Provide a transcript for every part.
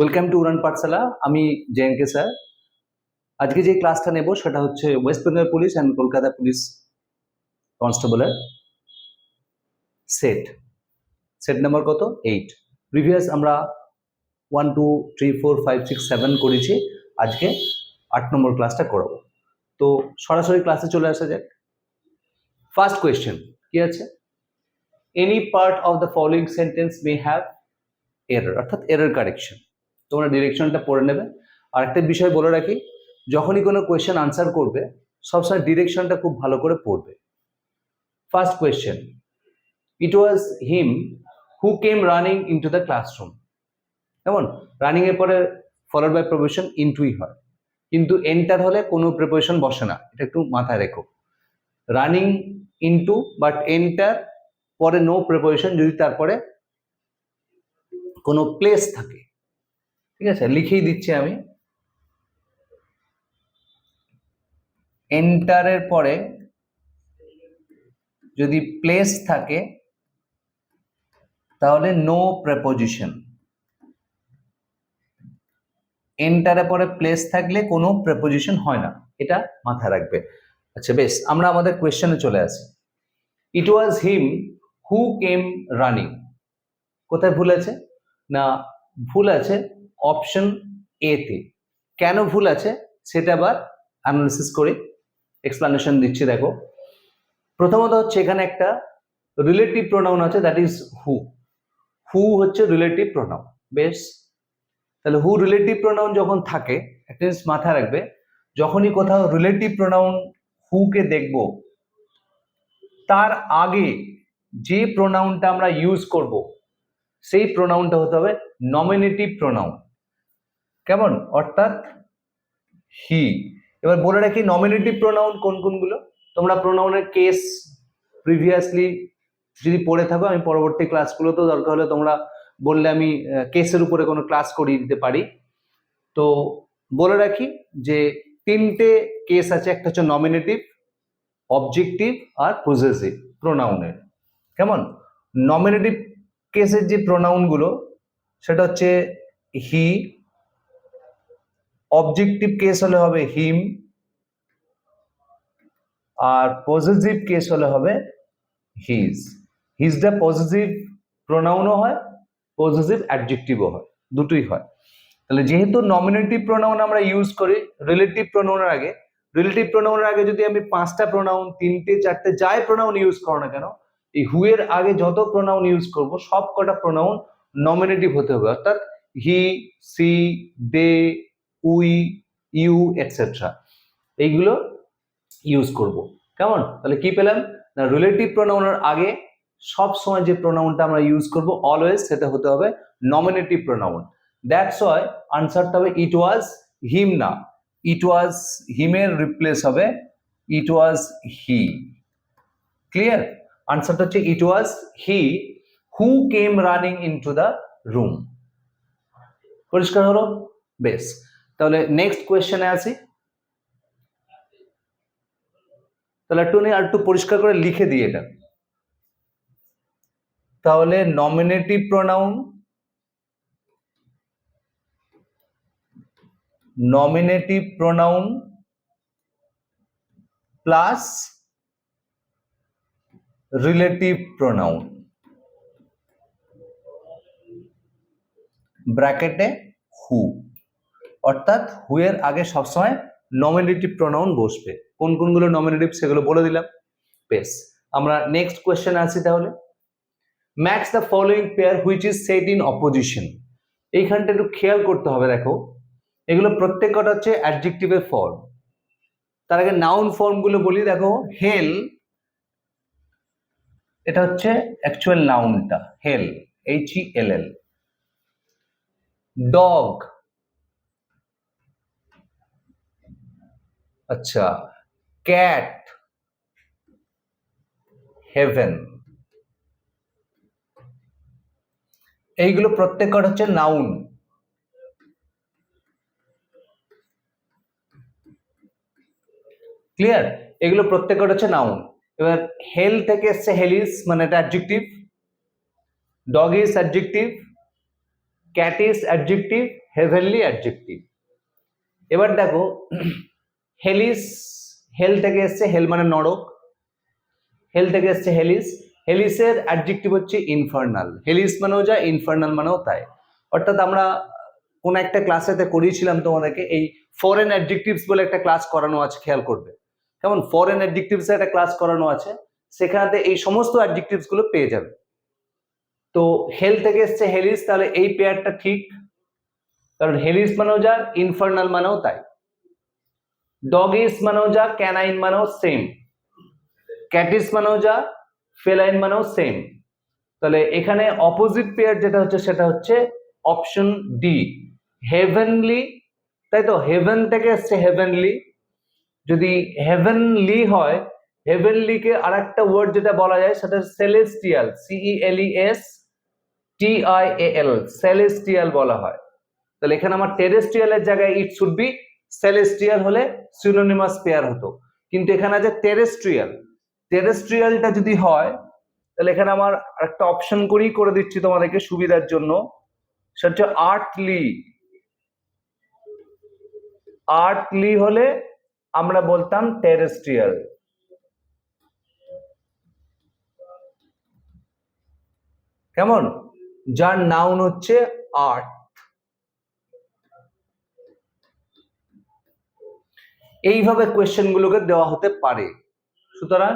Welcome to উড়ান পাঠশালা আমি জেএনকে sir. আজকে যে ক্লাসটা নেব সেটা হচ্ছে West Bengal police and Kolkata police কনস্টেবলের সেট সেট নাম্বার কত? এইট প্রিভিয়াস আমরা one two three four five six seven করেছি। আজকে আট নম্বর ক্লাসটা করাবো। তো সরাসরি ক্লাসে চলে আসা যাক। ফার্স্ট কোয়েশ্চেন কি আছে? Any part of the following sentence may have error অর্থাৎ এরর কারেকশন তোমরা ডিরেকশনটা পড়ে নেবে। আর একটা বিষয় বলে রাখি, যখনই কোনো কোয়েশ্চেন আনসার করবে, সবসময় ডিরেকশনটা খুব ভালো করে পড়বে। First question it was him who came running into the classroom কেমন? রানিং এর পরে ফলোড বাই প্রপোজিশন ইনটুই হয়। কিন্তু এন্টার হলে কোনো প্রিপারেশন বসে না। এটা একটু মাথায় রেখো। রানিং ইনটু বাট এন্টার পরে নো প্রিপারেশন যদি তারপরে কোনো প্লেস থাকে। ঠিক আছে? লিখেই দিচ্ছি আমি। এন্টারের পরে যদি প্লেস থাকে, তাহলে নো প্রেপোজিশন এন্টারের পরে প্লেস থাকলে কোনো প্রেপোজিশন হয় না। এটা মাথায় রাখবে। আচ্ছা বেশ, আমরা আমাদের কোয়েশ্চেনে চলে আসি। ইট was him who came running কোথায় ভুল আছে? না, ভুল আছে অপশন এতে কেন ভুল আছে? সেটা আবার অ্যানালিসিস করে এক্সপ্লানেশন দিচ্ছি, দেখো। প্রথমত হচ্ছে এখানে একটা রিলেটিভ প্রোনাউন আছে দ্যাট ইজ হু হু হচ্ছে রিলেটিভ প্রোনাউন বেশ? তাহলে হু রিলেটিভ প্রোনাউন যখন থাকে, একটা মাথায় রাখবে, যখনই কোথাও রিলেটিভ প্রোনাউন হুকে দেখব, তার আগে যে প্রোনাউনটা আমরা ইউজ করব, সেই প্রোনাউনটা হতে হবে নমিনেটিভ প্রোনাউন কেমন? অর্থাৎ হি এবার বলে রাখি নমিনেটিভ প্রোনাউন কোন কোনগুলো? তোমরা প্রোনাউনের কেস প্রিভিয়াসলি যদি পড়ে থাকো, আমি পরবর্তী ক্লাসগুলোতেও দরকার হলে তোমরা বললে আমি কেসের উপরে কোনো ক্লাস করিয়ে দিতে পারি। তো বলে রাখি যে তিনটে কেস আছে, একটা হচ্ছে নমিনেটিভ অবজেক্টিভ আর পজেসিভ প্রোনাউনের কেমন? নমিনেটিভ কেসের যে প্রোনাউনগুলো সেটা হচ্ছে হি অবজেক্টিভ কেস হলে হবে হিম আর পজিটিভ কেস হলে হবে হিজ হিজটা পজিটিভ প্রোনাউনও হয় পজিটিভ অ্যাডজেক্টিভও হয়, দুটোই হয়। তাহলে যেহেতু নমিনেটিভ প্রোনাউন আমরা ইউজ করি রিলেটিভ প্রোনাউনের আগে রিলেটিভ প্রোনাউনের আগে যদি আমি পাঁচটা প্রোনাউন তিনটে, চারটে যাই প্রোনাউন ইউজ করো না কেন, এই হুয়ের আগে যত প্রোনাউন ইউজ করব, সব কটা প্রোনাউন নমিনেটিভ হতে হবে। অর্থাৎ he she they we, you etcetera এইগুলো ইউজ করব। কেমন? তাহলে কি পেলাম? না রিলেটিভ প্রোনাউনের আগে সব সময় যে প্রোনাউনটা আমরা ইউজ করব অলওয়েজ সেটা হতে হবে নমিনেটিভ প্রোনাউন দ্যাটস ওয়াই আনসারটা হবে ইট ওয়াজ হিম না। ইট ওয়াজ হিমের রিপ্লেস হবে ইট ওয়াজ হি ক্লিয়ার আনসারটা হচ্ছে it was he who came running into the room পরিষ্কার হলো? বেশ। তাহলে নেক্সট কোয়েশ্চেনে আসি তাহলে একটু আর একটু পরিষ্কার করে লিখে দিই এটা। তাহলে nominative pronoun nominative pronoun plus relative pronoun ব্র্যাকেটে হু অর্থাৎ হু এর আগে সবসময় নমিনেটিভ প্রোনাউন বসবে। কোন কোনগুলো নমিনেটিভ সেগুলো বলে দিলাম। বেশ, আমরা নেক্সট কোয়েশ্চেন আসি তাহলে। Max the following pair which is set in opposition এইখানটা একটু খেয়াল করতে হবে, দেখো। এগুলো প্রত্যেক কটা হচ্ছে অ্যাডজেক্টিভের ফর্ম তার আগে নাউন ফর্মগুলো বলি, দেখো। হেল এটা হচ্ছে actual নাউনটা hell H E L L dog আচ্ছা ক্যাট হেভেন এইগুলো প্রত্যেক কটা হচ্ছে নাউন ক্লিয়ার এগুলো প্রত্যেক কটা হচ্ছে নাউন এবার হেল থেকে এসছে হেলিস মানে এটা adjective dog is adjective cat is adjective heavenly adjective এবার দেখো হেলিস, হেল থেকে এসছে হেল মানে নরক, হেল থেকে এসছে হেলিস, হেলিসের অ্যাডজেক্টিভ হচ্ছে ইনফার্নাল হেলিস মানেও যা ইনফার্নাল মানেও তাই। অর্থাৎ আমরা কোন একটা ক্লাসেতে করিয়েছিলাম তোমাদেরকে, এই ফরেন অ্যাডজেক্টিভস বলে একটা ক্লাস করানো আছে, খেয়াল করবে। কেমন? ফরেন অ্যাডজেক্টিভস একটা ক্লাস করানো আছে সেখানে এই সমস্ত অ্যাডজেক্টিভসগুলো পেয়ে যাবে। তো হেল থেকে এসছে হেলিস, তাহলে এই পেয়ারটা ঠিক। কারণ হেলিস মানেও যা ইনফার্নাল মানেও তাই। ডগিস মানেও যা ক্যানাইন মানেও সেম ক্যাটিস মানেও যা ফেলাইন মানেও সেম তাহলে এখানে অপোজিট পেয়ার যেটা হচ্ছে, সেটা হচ্ছে অপশন ডি হেভেনলি তাই তো? হেভেন থেকে এসছে হেভেনলি যদি হেভেনলি হয় হেভেনলিকে আর একটা ওয়ার্ড যেটা বলা যায়, সেটা সেলেস্টিয়াল সিই এল এস টি এল সেলেস্টিয়াল বলা হয়। তাহলে এখানে আমার টেরেস্ট্রিয়ালের জায়গায় ইট শুড বি সেলেস্টিয়াল হলে সিনোনিমাস পেয়ার হতো। কিন্তু এখানে আছে টেরেস্ট্রিয়াল টেরেস্ট্রিয়ালটা যদি হয়, তাহলে এখানে আমার একটা অপশন করেই করে দিচ্ছি তোমাদেরকে সুবিধার জন্য। সেটা হচ্ছে আর্টলি আর্টলি হলে আমরা বলতাম টেরেস্ট্রিয়াল কেমন? যার নাউন হচ্ছে আর্ট এইভাবে কোয়েশ্চেন গুলোকে দেওয়া হতে পারে। সুতরাং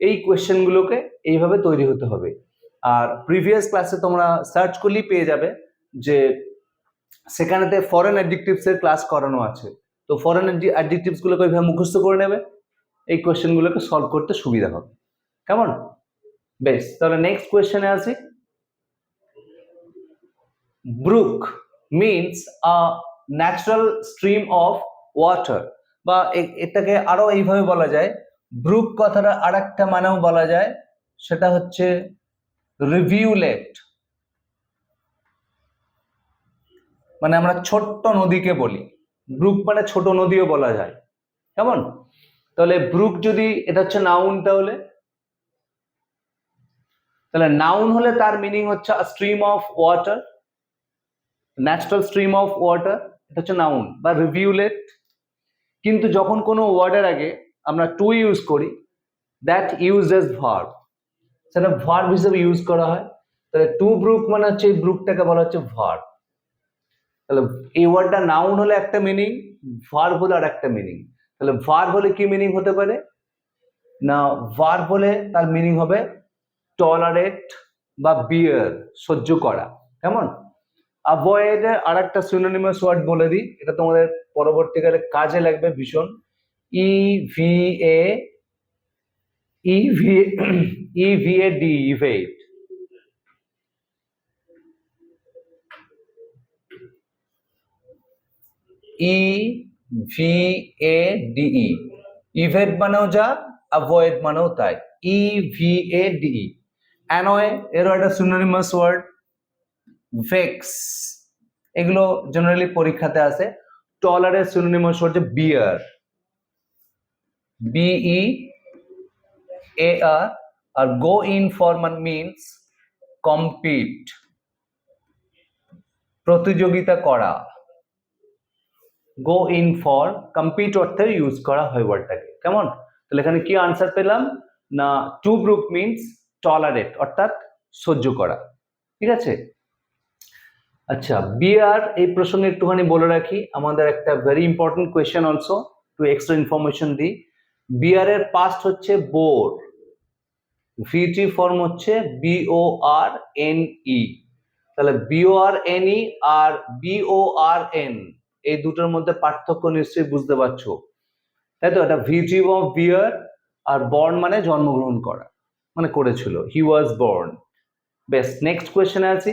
এই কোয়েশ্চেন গুলোকে এইভাবে তৈরি হতে হবে। আর প্রিভিয়াস ক্লাসে তোমরা সার্চ করলেই পেয়ে যাবে যে সেখানেতে ফরেন অ্যাডজেক্টিভস এর ক্লাস করানো আছে। তো ফরেন অ্যাডজেক্টিভস গুলোকে এইভাবে মুখস্থ করে নেবে। এই কোয়েশ্চেন গুলোকে সলভ করতে সুবিধা হবে। কেমন? বেশ, তাহলে নেক্সট কোয়েশ্চেনে আসি। Brook means a natural stream of water বা এটাকে আরও এইভাবে বলা যায়, ব্রুক কথাটা আর একটা মানেও বলা যায়, সেটা হচ্ছে রিভিউলেট মানে আমরা ছোট্ট নদীকে বলি, ব্রুক মানে ছোট নদীও বলা যায়, কেমন? তাহলে ব্রুক যদি, এটা হচ্ছে নাউন তাহলে? তাহলে নাউন হলে তার মিনিং হচ্ছে stream of water natural stream of water এটা হচ্ছে নাউন বা রিভিউলেট কিন্তু যখন কোনো ওয়ার্ডের আগে আমরা টু ইউজ করি দ্যাট ইউজ এস ভার্ব সেটা ভার্ব হিসেবে ইউজ করা হয়। তাহলে টু ব্রুক মানে হচ্ছে এই ব্রুকটাকে বলা হচ্ছে ভার্ব তাহলে এই ওয়ার্ডটা নাউন হলে একটা মিনিং ভার্ব হলে আর একটা মিনিং তাহলে ভার্ব হলে কি মিনিং হতে পারে? না ভার্ব হলে তার মিনিং হবে টলারেট বা বিয়ার সহ্য করা। কেমন? অ্যাভয়েড আর একটা সিনোনিমাস ওয়ার্ড বলে দিই, এটা তোমাদের পরবর্তীকালে কাজে লাগবে ভীষণ। E V A E V E V A D evade E V A D E evade মানেও যা অ্যাভয়েড মানেও তাই। E V A D E annoy এরও একটা সিনোনিমাস ওয়ার্ড ভেক্স এগুলো জেনারেলি পরীক্ষাতে আসে টলারের সিনোনিমাস হচ্ছে bear B E A R R go in for মান মিনস কম্পিট প্রতিযোগিতা করা। গো ইন ফর কম্পিট অর্থে ইউজ করা হয় ওয়ার্ডটাকে কেমন? তাহলে এখানে কি আনসার পেলাম? না টু গ্রুপ মিনস টলারেট অর্থাৎ সহ্য করা। ঠিক আছে? আচ্ছা বিআর এই প্রসঙ্গে একটুখানি বলে রাখি, আমাদের একটা very important question also to extra information দিই। বিআর এর পাস্ট হচ্ছে বোর ভিটি ফর্ম হচ্ছে B O R N E তাহলে B O R N E আর বিও আর এন এই দুটোর মধ্যে পার্থক্য নিশ্চয়ই বুঝতে পারছ। তাই তো, এটা ভিটি অফ বিয়ার আর বর্ন মানে জন্মগ্রহণ করা মানে করেছিল হি ওয়াজ বর্ন বেশ নেক্সট কোয়েশ্চেনে আছি।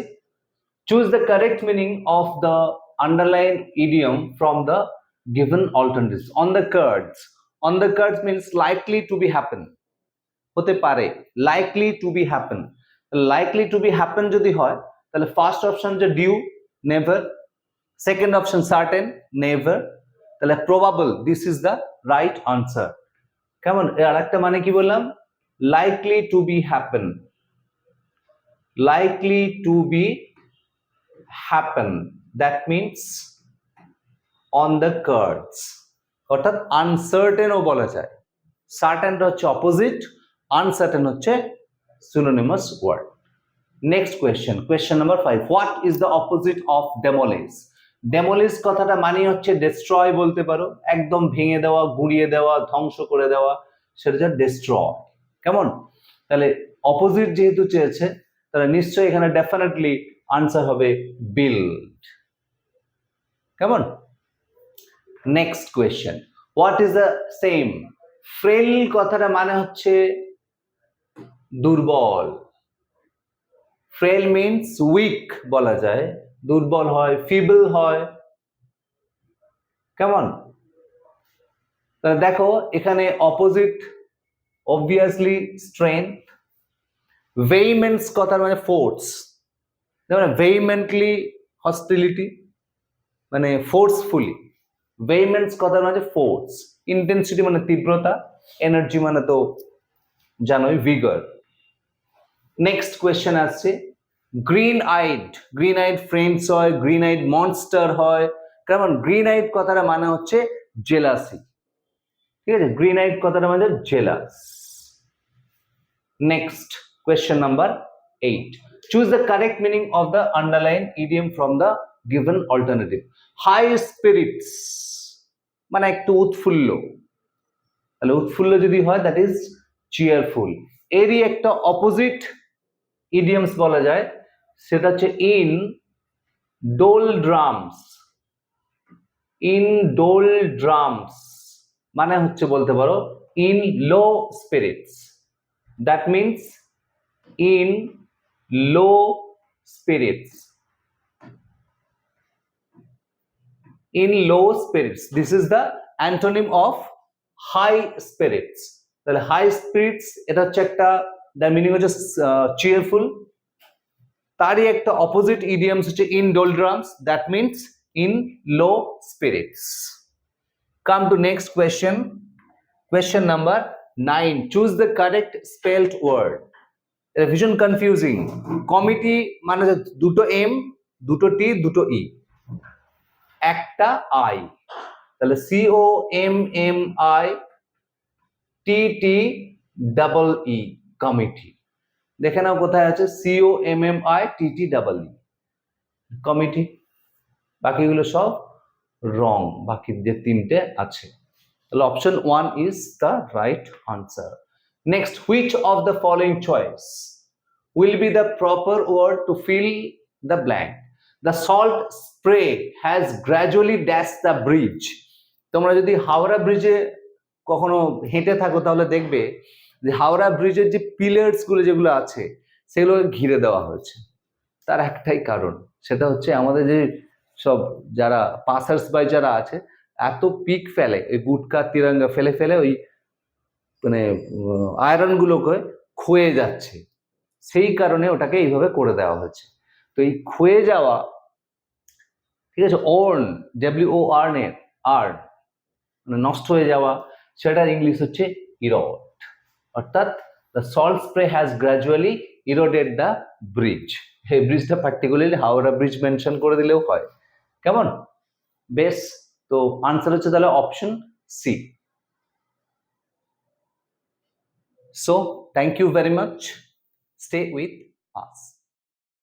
Choose the correct meaning of the underlying idiom from the given alternatives on the cards on the cards means likely to be happen হতে পারে likely to be happen likely to be happen যদি হয় তাহলে first option যে due never second option certain never তাহলে probable this is the right answer কেমন আর একটা মানে কি বললাম likely to be happen likely to be happen. That means on the cards অর্থাৎ আনসার্টেনও বলা যায়। সার্টেনটা হচ্ছে অপোজিট আনসার্টেন হচ্ছে synonymous word next question question number five what is the opposite of demolish demolish কথাটা মানে হচ্ছে ডেস্ট্রয় বলতে পারো। একদম ভেঙে দেওয়া, গুঁড়িয়ে দেওয়া, ধ্বংস করে দেওয়া। সেটা হচ্ছে ডেস্ট্রয় কেমন? তাহলে অপোজিট যেহেতু চেয়েছে, তাহলে নিশ্চয়ই এখানে ডেফিনেটলি আনসার হবে বিল্ড কেমন? Next question what is the same frail কথাটা মানে হচ্ছে দুর্বল। ফ্রেল মিনস উইক বলা যায়। দুর্বল হয় ফিবল হয়। কেমন? তাহলে দেখো, এখানে অপোজিট অবভিয়াসলি স্ট্রেংথ ভেইমেন্টস কথার মানে ফোর্স যেমন ভেইমেন্টলি হস্টিলিটি মানে ফোর্সফুলি ভেইমেন্টস কথার মানে ফোর্স ইন্টেন্সিটি মানে তীব্রতা এনার্জি মানে তো জানোই ভিগার নেক্সট কোয়েশ্চেন আসছে green eyed green eyed friends হয় গ্রিন আইড মনস্টার হয়, কেমন? গ্রিন আইড কথাটা মানে হচ্ছে জেলাসি ঠিক আছে? গ্রিন আইড কথাটা মানে jealous next question number 8 choose the correct meaning of the underlined idiom from the given alternative. High spirits. মানে একটু উৎফুল্ল। তাহলে উৎফুল্ল যদি হয় দ্যাট ইজ চিয়ারফুল এরই একটা অপোজিট ইডিয়ামস বলা যায়। সেটা হচ্ছে in doldrums in doldrums মানে হচ্ছে বলতে পারো in low spirits that means in low spirits. In low spirits, this is the antonym of high spirits. তাহলে হাই স্পিরিটস এটা হচ্ছে একটা দ্য মিনিং হচ্ছে চিয়ারফুল তারই একটা অপোজিট ইডিয়ামস হচ্ছে in doldrums that means in low spirits come to next question question number nine choose the correct spelled word এটা ভীষণ কনফিউজিং কমিটি মানে দুটো এম দুটো টি দুটো ই একটা আই তাহলে C O M M I T T double E committee দেখে নাও কোথায় আছে C O M M I T T double E committee বাকিগুলো সব রং বাকি যে তিনটে আছে। তাহলে option one is the right answer Next, which of the following choice will be the proper word to fill the blank? The salt spray has gradually dashed the bridge. তোমরা যদি হাওড়া ব্রিজে কখনো হেঁটে থাকো তাহলে দেখবে যে হাওড়া ব্রিজের যে পিলার্সগুলো যেগুলো আছে সেগুলো ঘিরে দেওয়া হয়েছে তার একটাই কারণ সেটা হচ্ছে আমাদের যে সব যারা পাসার্স বাই যারা আছে এত পিক ফেলে ওই গুটকা তিরঙ্গা ফেলে ফেলে ওই মানে আয়রন গুলোকে ক্ষয়ে যাচ্ছে। সেই কারণে ওটাকে এইভাবে করে দেওয়া হয়েছে। তো এই ক্ষয়ে যাওয়া, ঠিক আছে worn W O R N এর আর্ন মানে নষ্ট হয়ে যাওয়া সেটার ইংলিশ হচ্ছে ইরড অর্থাৎ the salt spray has gradually eroded the bridge এই ব্রিজটা পার্টিকুলারলি হাওড়া ব্রিজ মেনশন করে দিলেও হয়। কেমন? বেশ, তো আনসার হচ্ছে তাহলে option C So, thank you very much. Stay with us.